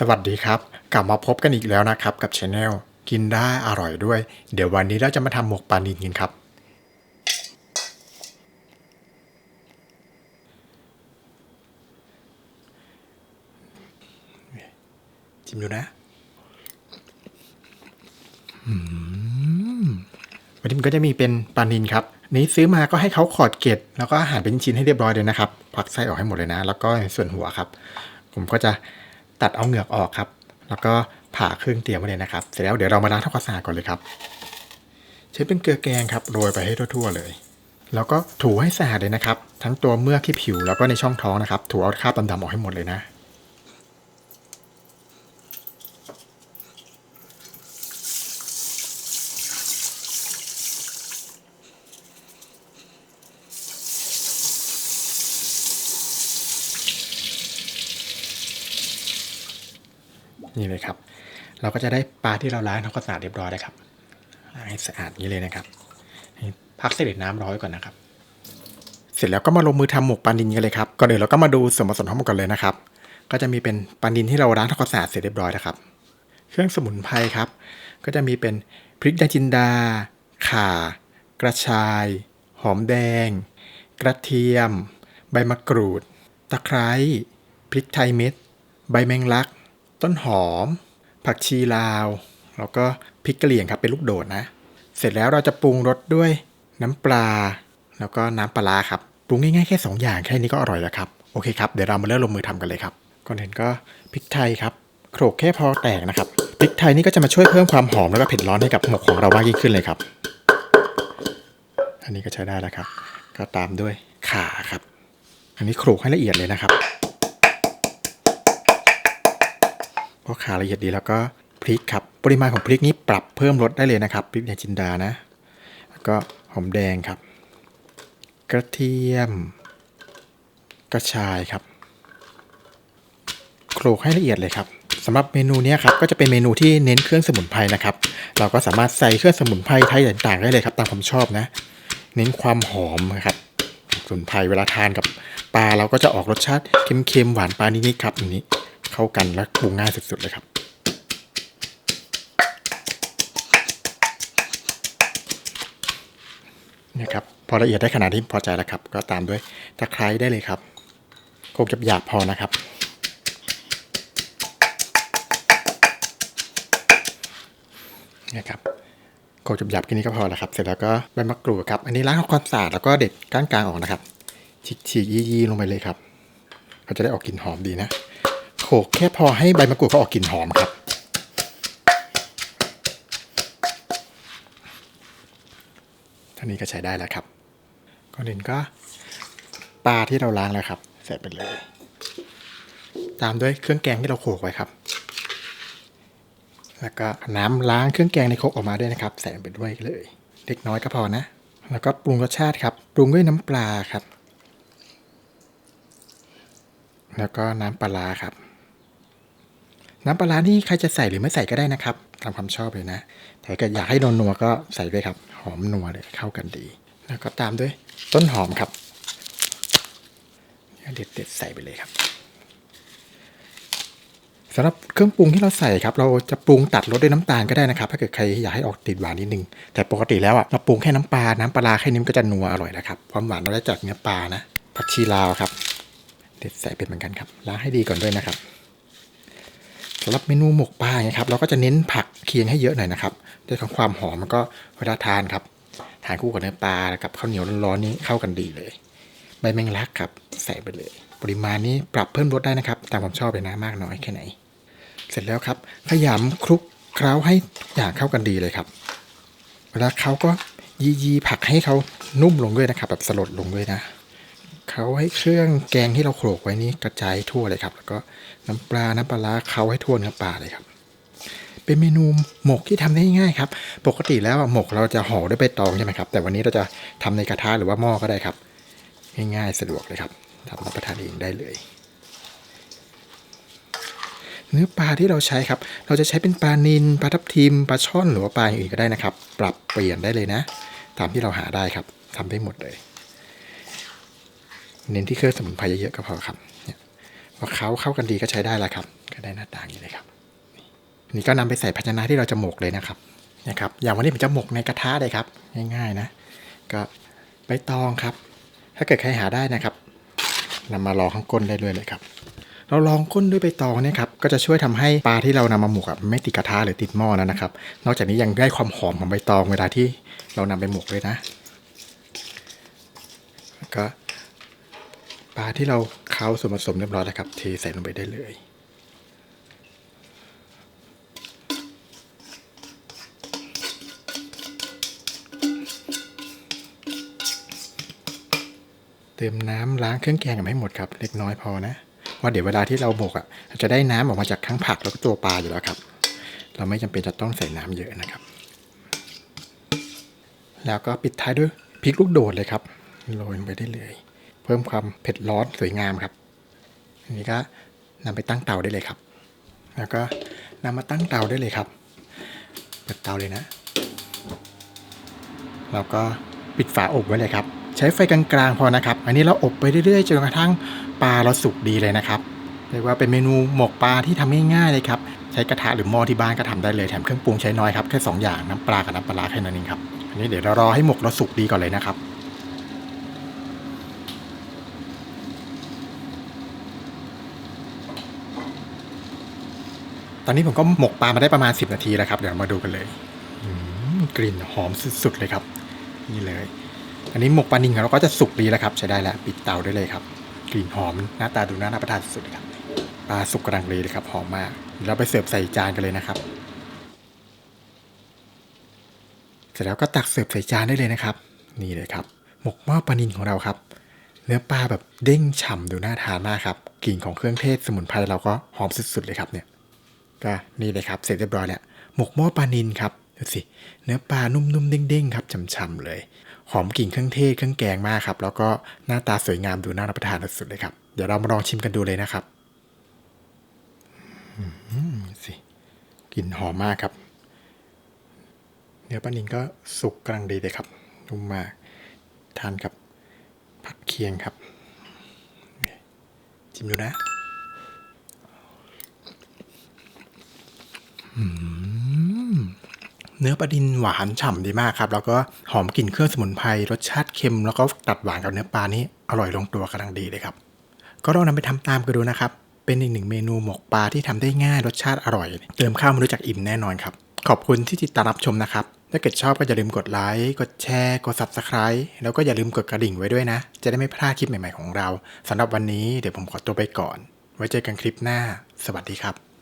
สวัสดีครับ กลับมาพบกันอีกแล้วนะครับกับช anel กินได้อร่อยด้วย เดี๋ยววันนี้เราจะมาทำหมกปลานิลกันครับ ชิมดูนะวันนี้มันก็จะมีเป็นปลานิลครับ นี้ซื้อมาก็ให้เขาขอดเกล็ดแล้วก็หั่นเป็นชิ้นให้เรียบร้อยเลยนะครับควักไส้ออกให้หมดเลยนะ แล้วก็ส่วนหัวครับ ผมก็จะ ตัดเอาเหงือกออกครับ แล้วก็ผ่าครึ่งเตรียมไว้เลยนะครับ เสร็จแล้วเดี๋ยวเรามาล้างทำความสะอาดก่อนเลยครับ ใช้เป็นเกลือแกงครับโรยไปให้ทั่วๆเลย แล้วก็ถูให้สะอาดเลยนะครับ ทั้งตัวเมือกที่ผิวแล้วก็ในช่องท้องนะครับ ถูเอาคราบดำๆออกให้หมดเลยนะ นี่เลยครับ เราก็จะได้ปลาที่เราล้างทำความสะอาดเรียบร้อยแล้วครับล้างให้สะอาดนี้เลยนะครับพักเสด็จน้ำร้อยก่อนนะครับ เสร็จแล้วก็มาลงมือทำหมกปลานินกันเลยครับก่อนอื่นเราก็มาดูส่วนผสมทั้งหมดกันเลยนะครับ ก็จะมีเป็นปลานินที่เราล้างทำความสะอาดเสร็จเรียบร้อยแล้วครับ เครื่องสมุนไพรครับ ก็จะมีเป็นพริกแดงจินดา ข่า กระชาย หอมแดง กระเทียม ใบมะกรูด ตะไคร้ พริกไทยเม็ด ใบแมงลัก ต้นหอม ผักชีลาว แล้วก็พริกกะเหรี่ยงครับเป็นลูกโดดนะ เสร็จแล้วเราจะปรุงรสด้วยน้ำปลา แล้วก็น้ำปลาครับปรุงง่ายๆแค่สองอย่างแค่นี้ก็อร่อยแล้วครับโอเคครับเดี๋ยวเรามาเริ่มลงมือทำกันเลยครับก่อนอื่นก็พริกไทยครับโขลกแค่พอแตกนะครับพริกไทยนี่ก็จะมาช่วยเพิ่มความหอมแล้วก็เผ็ดร้อนให้กับหมกของเรามากยิ่งขึ้นเลยครับ อันนี้ก็ใช้ได้แล้วครับ ก็ตามด้วยข่าครับ อันนี้โขลกให้ละเอียดเลยนะครับ พอขาละเอียดดีแล้วก็พริกครับ ปริมาณของพริกนี้ปรับเพิ่มรสได้เลยนะครับพริกแดงจินดานะ แล้วก็หอมแดงครับ กระเทียม กระชายครับโขลกให้ละเอียดเลยครับสำหรับเมนูนี้ครับก็จะเป็นเมนูที่เน้นเครื่องสมุนไพรนะครับ เราก็สามารถใส่เครื่องสมุนไพรไทยต่างๆได้เลยครับ ตามความชอบนะ เน้นความหอมนะครับสมุนไพรเวลาทานกับปลาเราก็จะออกรสชาติเค็มๆหวานปลานิดๆครับอย่างนี้ เข้ากันและปรุงง่ายสุดๆเลยครับเนี่ยครับ พอละเอียดได้ขนาดที่พอใจแล้วครับ ก็ตามด้วยตะไคร้ได้เลยครับโขลกหยาบพอนะครับเนี่ยครับโขลกหยาบแค่นี้ก็พอแล้วครับ เสร็จแล้วก็ใบมะกรูดครับ อันนี้ล้างทำความสะอาดแล้วก็เด็ดก้านกลางออกนะครับฉีกๆยี่ๆลงไปเลยครับก็จะได้ออกกลิ่นหอมดีนะ โขกแค่พอให้ใบมะกรูดเขาออกกลิ่นหอมครับ ท่านี้ก็ใช้ได้แล้วครับก่อนอื่นก็ปลาที่เราล้างแล้วครับ ใส่ไปเลย ตามด้วยเครื่องแกงที่เราโขกไว้ครับ แล้วก็น้ำล้างเครื่องแกงในโคกออกมาด้วยนะครับ ใส่ไปด้วยเลย เล็กน้อยก็พอนะ แล้วก็ปรุงรสชาติครับ ปรุงด้วยน้ำปลาครับแล้วก็น้ำปลาครับ น้ำปลาร้านี่ใครจะใส่หรือไม่ใส่ก็ได้นะครับ ตามความชอบเลยนะแต่ถ้าเกิดอยากให้นนัวก็ใส่ด้วยครับ หอมนัวเลยเข้ากันดี แล้วก็ตามด้วยต้นหอมครับเด็ดๆใส่ไปเลยครับสำหรับเครื่องปรุงที่เราใส่ครับ เราจะปรุงตัดรสด้วยน้ำตาลก็ได้นะครับ ถ้าเกิดใครอยากให้ออกติดหวานนิดนึง แต่ปกติแล้วอะเราปรุงแค่น้ำปลา น้ำปลาแค่นี้นก็จะนัวอร่อยแล้วครับ ความหวานเราได้จากเนื้อปลานะ ผักชีลาวครับ เด็ดใส่เป็นเหมือนกันครับ ล้างให้ดีก่อนด้วยนะครับ สำหรับเมนูหมกปลาเนี่ยครับเราก็จะเน้นผักเคียงให้เยอะหน่อยนะครับด้วยของความหอมมันก็เวลาทานครับทานคู่กับเนื้อปลากับข้าวเหนียวร้อนๆนี้เข้ากันดีเลย ใบแมงลักครับใส่ไปเลย ปริมาณนี้ปรับเพิ่มรสได้นะครับ ตามความชอบเลยนะมากน้อยแค่ไหน เสร็จแล้วครับขยำคลุกเคล้าให้ทุกอย่างเข้ากันดีเลยครับเวลาเขาก็ยียีผักให้เขานุ่มลงด้วยนะครับแบบสลดลงด้วยนะ เขาให้เครื่องแกงที่เราโขลกไว้นี้กระจายทั่วเลยครับ แล้วก็น้ำปลา น้ำปลาร้าเขาให้ทั่วเนื้อปลาเลยครับ เป็นเมนูหมกที่ทำได้ง่ายครับ ปกติแล้วหมกเราจะห่อด้วยใบตองใช่ไหมครับ แต่วันนี้เราจะทำในกระทะหรือว่าหม้อก็ได้ครับ ง่ายๆสะดวกเลยครับทำรับประทานเองได้เลยเนื้อปลาที่เราใช้ครับ เราจะใช้เป็นปลานิลปลาทับทิม ปลาช่อนหรือว่าปลาอย่างอื่นก็ได้นะครับ ปรับเปลี่ยนได้เลยนะ ตามที่เราหาได้ครับทำได้หมดเลย เน้นที่เครื่องสมุนไพรเยอะๆก็พอครับเนี่ยพอเขาเข้ากันดีก็ใช้ได้แล้วครับ ก็ได้หน้าตาอย่างนี้เลยครับนี่ก็นำไปใส่ภาชนะที่เราจะหมกเลยนะครับนะครับ อย่างวันนี้ผมจะหมกในกระทะเลยครับ ง่ายๆนะ ก็ใบตองครับ ถ้าเกิดใครหาได้นะครับนำมารองข้างก้นได้เลยเลยครับ เราลองก้นด้วยใบตองเนี่ยครับ ก็จะช่วยทำให้ปลาที่เรานำมาหมกอะไม่ติดกระทะหรือติดหม้อแล้วนะครับ นอกจากนี้ยังได้ความหอมของใบตองเวลาที่เรานำไปหมกเลยนะ ก็ ปลาที่เราเค้าส่วนผสมเรียบร้อยแล้วครับเทใส่ลงไปได้เลย เติมน้ำล้างเครื่องแกงกันให้หมดครับ เล็กน้อยพอนะว่าเดี๋ยวเวลาที่เราหมกอะจะได้น้ำออกมาจากทั้งผักแล้วก็ตัวปลาอยู่แล้วครับ เราไม่จำเป็นจะต้องใส่น้ำเยอะนะครับ แล้วก็ปิดท้ายด้วยพริกลูกโดดเลยครับโรยลงไปได้เลย เพิ่มความเผ็ดร้อนสวยงามครับ อันนี้ก็นำไปตั้งเตาได้เลยครับ แล้วก็นำมาตั้งเตาได้เลยครับ เปิดเตาเลยนะ แล้วก็ปิดฝาอบไว้เลยครับ ใช้ไฟกลางๆพอนะครับ อันนี้เราอบไปเรื่อยๆจนกระทั่งปลาเราสุกดีเลยนะครับเรียกว่าเป็นเมนูหมกปลาที่ทำง่ายๆเลยครับ ใช้กระทะหรือหม้อที่บ้านก็ทำได้เลยแถมเครื่องปรุงใช้น้อยครับแค่สองอย่างน้ำปลากับน้ำปลาร้าแค่นั้นเองครับ อันนี้เดี๋ยวเรารอให้หมกเราสุกดีก่อนเลยนะครับ ตอนนี้ผมก็หมกปลามาได้ประมาณ 10 นาทีแล้วครับ เดี๋ยวเรามาดูกันเลยอืมกลิ่นหอมสุดๆเลยครับ นี่เลย อันนี้หมกปลานิลของเราก็จะสุกดีแล้วครับ ใช้ได้แล้วปิดเตาได้เลยครับ กลิ่นหอมหน้าตาดูน่ารับประทานสุดๆเลยครับปลาสุกกำลังเลยเลยครับหอมมากเดี๋ยวเราไปเสิร์ฟใส่จานกันเลยนะครับเสร็จแล้วก็ตักเสิร์ฟใส่จานได้เลยนะครับ นี่เลยครับ หมกหม้อปลานิลของเราครับเนื้อปลาแบบเด้งฉ่ำดูน่าทานมากครับกลิ่นของเครื่องเทศสมุนไพรเราก็หอมสุดๆเลยครับเนี่ย ก็นี่เลยครับเสร็จเรียบร้อยแล้วหมกหม้อปลานินครับดูสิเนื้อปลานุ่มๆเด้งๆครับฉ่ำๆเลย หอมกลิ่นเครื่องเทศเครื่องแกงมากครับแล้วก็หน้าตาสวยงามดูน่ารับประทานสุดๆเลยครับเดี๋ยวเรามาลองชิมกันดูเลยนะครับอืมสิกลิ่นหอมมากครับ เนื้อปลานินก็สุกกำลังดีเลยครับนุ่มมากทานกับผักเคียงครับชิมดูนะ เนื้อปลาดินหวานฉ่ำดีมากครับ แล้วก็หอมกลิ่นเครื่องสมุนไพรรสชาติเค็ม แล้วก็ตัดหวานกับเนื้อปลานี้อร่อยลงตัวกำลังดีเลยครับ ก็ลองนำไปทำตามกันดูนะครับ เป็นอีกหนึ่งเมนูหมกปลาที่ทำได้ง่ายรสชาติอร่อย เติมข้าวมารู้จักอิ่มแน่นอนครับ ขอบคุณที่ติดตามรับชมนะครับ ถ้าเกิดชอบก็อย่าลืมกดไลค์กดแชร์กด subscribe แล้วก็อย่าลืมกดกระดิ่งไว้ด้วยนะ จะได้ไม่พลาดคลิปใหม่ๆของเราสำหรับวันนี้เดี๋ยวผมขอตัวไปก่อน ไว้เจอกันคลิปหน้า สวัสดีครับ